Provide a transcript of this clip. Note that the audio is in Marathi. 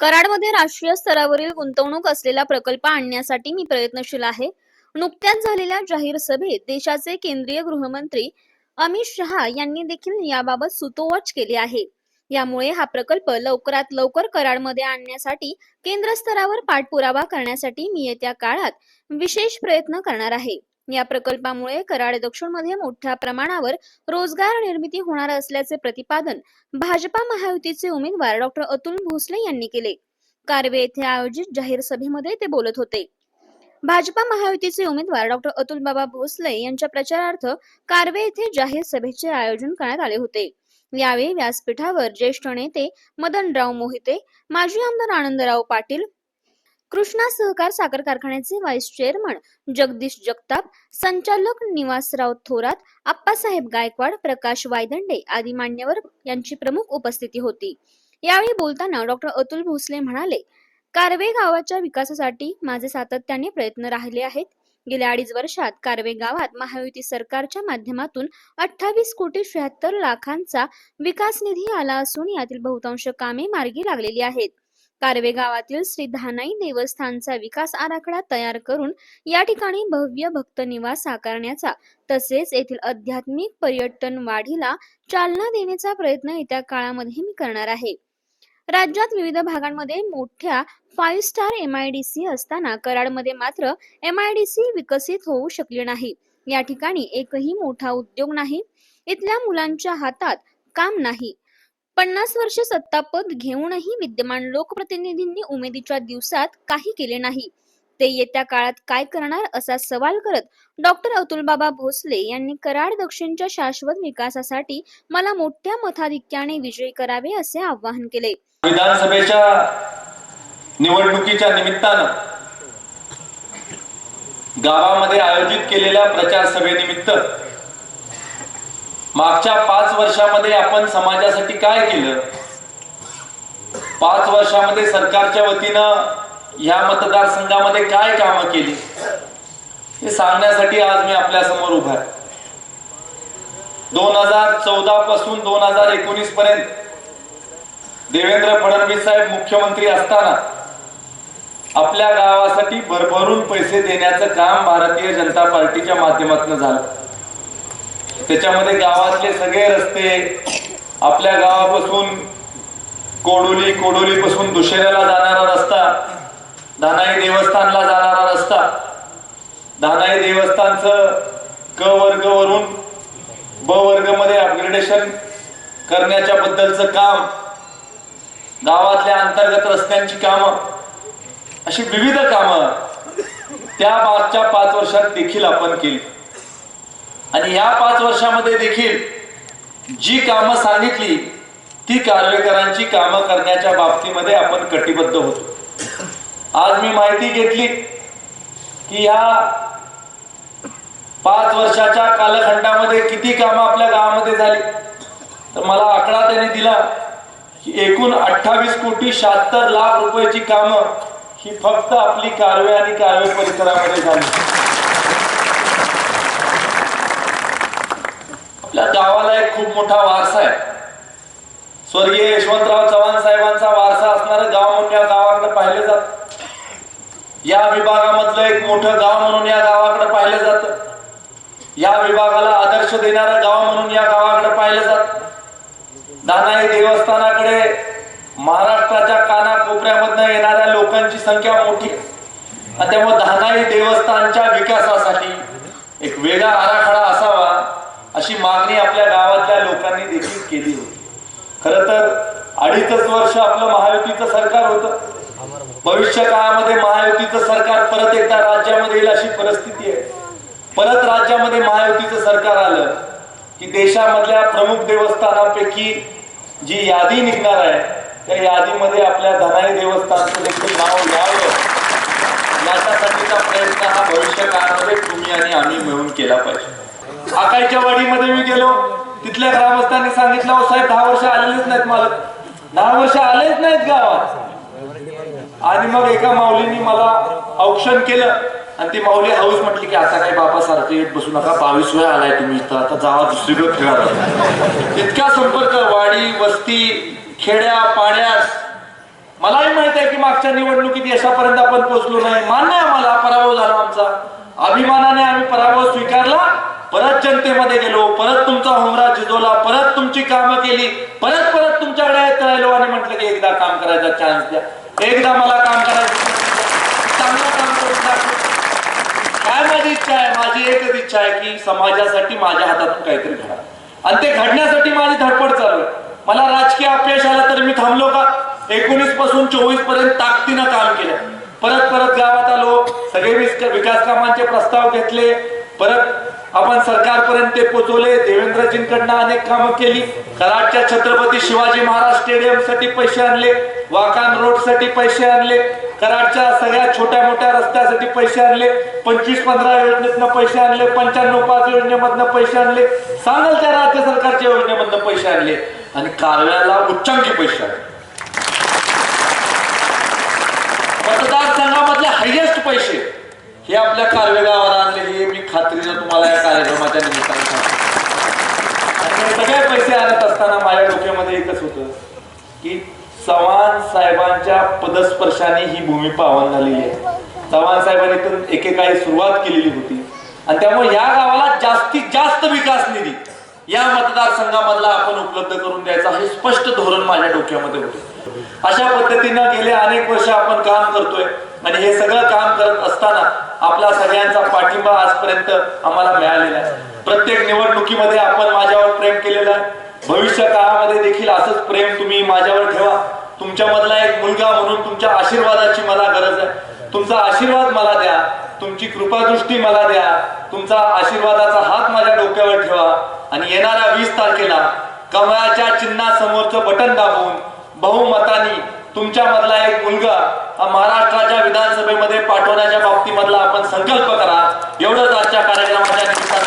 कराडमध्ये राष्ट्रीय स्तरावरील गुंतवणूक असलेला प्रकल्प आणण्यासाठी मी प्रयत्नशील आहे. नुकत्याच झालेल्या जाहीर सभेत देशाचे केंद्रीय गृहमंत्री अमित शहा यांनी देखील याबाबत सुतोवाच केले आहे. यामुळे हा प्रकल्प लवकरात लवकर कराडमध्ये आणण्यासाठी केंद्र स्तरावर पाठपुरावा करण्यासाठी मी येत्या काळात विशेष प्रयत्न करणार आहे. या प्रकल्पामुळे कराड दक्षिणमध्ये मोठ्या प्रमाणावर रोजगार निर्मिती होणार असल्याचे प्रतिपादन भाजपा महायुतीचे उमेदवार डॉक्टर अतुल भोसले यांनी केले. कारवे येथे आयोजित जाहीर सभेमध्ये ते बोलत होते. भाजपा महायुतीचे उमेदवार डॉक्टर अतुल बाबा भोसले यांच्या प्रचारार्थ कारवे येथे जाहीर सभेचे आयोजन करण्यात आले होते. यावेळी व्यासपीठावर ज्येष्ठ नेते मदनराव मोहिते माजी आमदार आनंदराव पाटील कृष्णा सहकार साखर कारखान्याचे व्हाईस चेअरमन जगदीश जगताप संचालक निवासराव थोरात आप्पासाहेब गायकवाड प्रकाश वायदंडे आदी मान्यवर यांची प्रमुख उपस्थिती होती. यावेळी बोलताना डॉक्टर अतुल भोसले म्हणाले कारवे गावाच्या विकासासाठी माझे सातत्याने प्रयत्न राहिले आहेत. गेल्या अडीच वर्षात कारवे गावात महायुती सरकारच्या माध्यमातून अठ्ठावीस कोटी शहात्तर लाखांचा विकास निधी आला असून यातील बहुतांश कामे मार्गी लागलेली आहेत. कारवे गावातील श्री धानाई देवस्थानचा विकास आराखडा तयार करून या ठिकाणी भव्य भक्त निवास साकारण्याचा तसेच येथील आध्यात्मिक पर्यटन वाढीला चालना देण्याचा प्रयत्न येत्या काळामध्ये मी करणार आहे. राज्यात विविध भागांमध्ये मोठ्या five star M I D C असताना कराडमध्ये मात्र एम आय डी सी विकसित होऊ शकले नाही. या ठिकाणी एकही मोठा उद्योग नाही. इथल्या मुलांच्या हातात काम नाही. पन्नास वर्ष सत्तापद घेऊनही विद्यमान लोकप्रतिनिधींनी उमेदीच्या दिवसात काही केले नाही. ते येत्या काळात काय करणार असा सवाल करत डॉक्टर अतुलबाबा भोसले यांनी कराड दक्षिणच्या शाश्वत विकासासाठी मला मोठ्या मताधिक्याने विजयी करावे असे आवाहन केले. विधानसभेच्या निवडणुकीच्या निमित्तानं गावामध्ये आयोजित केलेल्या प्रचार सभेनिमित्त मागच्या पाच वर्षामध्ये आपण समाजासाठी काय केलं? पाच वर्षामध्ये सरकारच्या वतीनं ह्या मतदारसंघामध्ये काय कामं केली? हे सांगण्यासाठी आज मी आपल्यासमोर उभा आहे. दोन हजार चौदा पासून दोन हजार एकोणीस पर्यंत देवेंद्र फडणवीस साहेब मुख्यमंत्री असताना आपल्या गावासाठी भरभरून पैसे देण्याचं काम भारतीय जनता पार्टीच्या माध्यमातून झालं. त्याच्यामध्ये गावातले सगळे रस्ते आपल्या गावापासून कोडोली कोडोली पासून दुशेऱ्याला जाणारा रस्ता धानाई देवस्थानला जाणारा रस्ता. धानाई देवस्थानचं क वर्ग वरून ब वर्गमध्ये अपग्रेडेशन करण्याच्या बद्दलचं काम गावातल्या अंतर्गत रस्त्यांची कामं अशी विविध कामं त्या मागच्या पाच वर्षात देखील आपण केली. आणि या पाच वर्षामध्ये देखील जी कामं सांगितली ती कार्वेकरांची कामं करण्याच्या बाबतीमध्ये आपण कटिबद्ध होतो. आज मी माहिती घेतली की ह्या पाच वर्षाच्या कालखंडामध्ये किती कामं आपल्या गावामध्ये झाली. तर मला आकडा त्यांनी दिला की एकूण अठ्ठावीस कोटी शहात्तर लाख रुपयाची कामं ही फक्त आपली कारवे आणि कारवे परिसरामध्ये झाली आपल्या गावाला एक खूप मोठा वारसा आहे. स्वर्गीय यशवंतराव चव्हाण साहेबांचा वारसा असणार गाव म्हणून या गावाकडे पाहिलं जात. या विभागामधलं एक मोठं गाव म्हणून या गावाकडे पाहिलं जात. या विभागाला आदर्श देणारं गाव म्हणून या गावाकडे पाहिलं जात. दानाई देवस्थानाकडे महाराष्ट्राच्या कानाकोपऱ्यामधनं येणाऱ्या लोकांची संख्या मोठी आहे. आणि त्यामुळे धानाई देवस्थानच्या विकासासाठी एक वेगळा आराखडा असावा अशी मागणी आपल्या या लोकांनी देखील केली होती. खर तर अडीचच वर्ष आपलं महायुतीचं सरकार होतं. भविष्य काळामध्ये महायुतीचं सरकार परत एकदा राज्यामध्ये येईल अशी परिस्थिती आहे. परत राज्यामध्ये महायुतीचं सरकार आलं की देशामधल्या प्रमुख देवस्थानापैकी जी यादी निघणार आहे त्या यादीमध्ये आपल्या धनाई देवस्थानचं देखील नाव यावं. याच्यासाठीचा प्रयत्न हा भविष्य काळामध्ये तुम्ही आणि आम्ही मिळून केला पाहिजे. आकाईच्या वाडीमध्ये मी गेलो. तिथल्या ग्रामस्थांनी सांगितलं हो साहेब दहा वर्ष आलेलेच नाहीत मला दहा वर्ष आलेच नाहीत गावात. आणि मग एका माऊलींनी मला औक्षण केलं. आणि ती माऊली हाऊस म्हटली की आता काही बाबा सारखं येत बसू नका. बावीस वेळा आलाय तुम्ही इथं आता जावा दुसरीकडे खेळा इतका संपर्क वाडी वस्ती खेड्या पाण्यास मलाही माहीत आहे की मागच्या निवडणुकीत यशापर्यंत आपण पोहोचलो नाही. मान्य आम्हाला पराभव झाला आमचा. अभिमानाने आम्ही पराभव स्वीकारला. परत जनतेमध्ये गेलो परत तुमचा होमरा शिजवला परत तुमची कामं केली परत परत तुमच्याकडे येत राहिलो आणि म्हटलं की एकदा काम करायचा चान्स द्या. एकदा मला काम करायचं चांगलं काम करून काय माझी इच्छा आहे? माझी एकच इच्छा आहे की समाजासाठी माझ्या हातातून काहीतरी घडा. आणि ते घडण्यासाठी माझी धडपड चालू आहे. मला राजकीय अपयश आलं तर मी थांबलो का? एकोणीसपासून चोवीसपर्यंत ताकदीनं काम केलं. परत परत गावात आलो सगळे विकास कामांचे प्रस्ताव घेतले परत आपण सरकारपर्यंत ते पोहोचवले देवेंद्रजींकडनं अनेक कामं केली. कराडच्या छत्रपती शिवाजी महाराज स्टेडियमसाठी पैसे आणले वाकान रोडसाठी पैसे आणले कराडच्या सगळ्या छोट्या मोठ्या रस्त्यासाठी पैसे आणले पंचवीस पंधरा योजनेतनं पैसे आणले पंच्याण्णव पाच योजनेमधनं पैसे आणले सांगाल त्या राज्य सरकारच्या योजनेमधनं पैसे आणले आणि कारव्याला उच्चांकी पैसे आणले. मतदारसंघामधले हायेस्ट पैसे हे आपल्या कारवे गावाला खात्रीनं तुम्हाला या कार्यक्रमाच्या निमित्ताने सांगतो. आणि सगळे पैसे आणत असताना माझ्या डोक्यामध्ये एकच होतं की चव्हाण साहेबांच्या पदस्पर्शाने ही भूमी पावन झालेली आहे. चव्हाण साहेबांनी तर एकेकाळी सुरुवात केलेली होती. आणि त्यामुळे या गावाला जास्तीत जास्त विकास निधी या मतदारसंघामधला आपण उपलब्ध करून द्यायचा हे स्पष्ट धोरण माझ्या डोक्यामध्ये होतं. अशा पद्धतीनं गेले अनेक वर्ष आपण काम करतोय. आणि हे सगळं काम करत असताना आपला सगळ्यांचा पाठिंबा आजपर्यंत आम्हाला मिळालेला आहे. प्रत्येक निवडणुकीमध्ये आपण माझ्यावर प्रेम केलेलं आहे. भविष्य काळामध्ये देखील असंच प्रेम तुम्ही माझ्यावर ठेवा. तुमच्या मधला एक मुलगा म्हणून तुमच्या आशीर्वादाची मला गरज आहे. तुमचा आशीर्वाद मला द्या. तुमची कृपादृष्टी मला द्या. तुमचा आशीर्वादाचा हात माझ्या डोक्यावर ठेवा. आणि येणाऱ्या वीस तारखेला कमळाच्या चिन्हासमोरचं बटन दाबून बहुमतानी तुमच्यामधला एक मुलगा हा महाराष्ट्राच्या विधानसभेमध्ये पाठवण्याच्या बाबतीमधला आपण संकल्प करा. एवढंच आजच्या कार्यक्रमाच्या निमित्तानं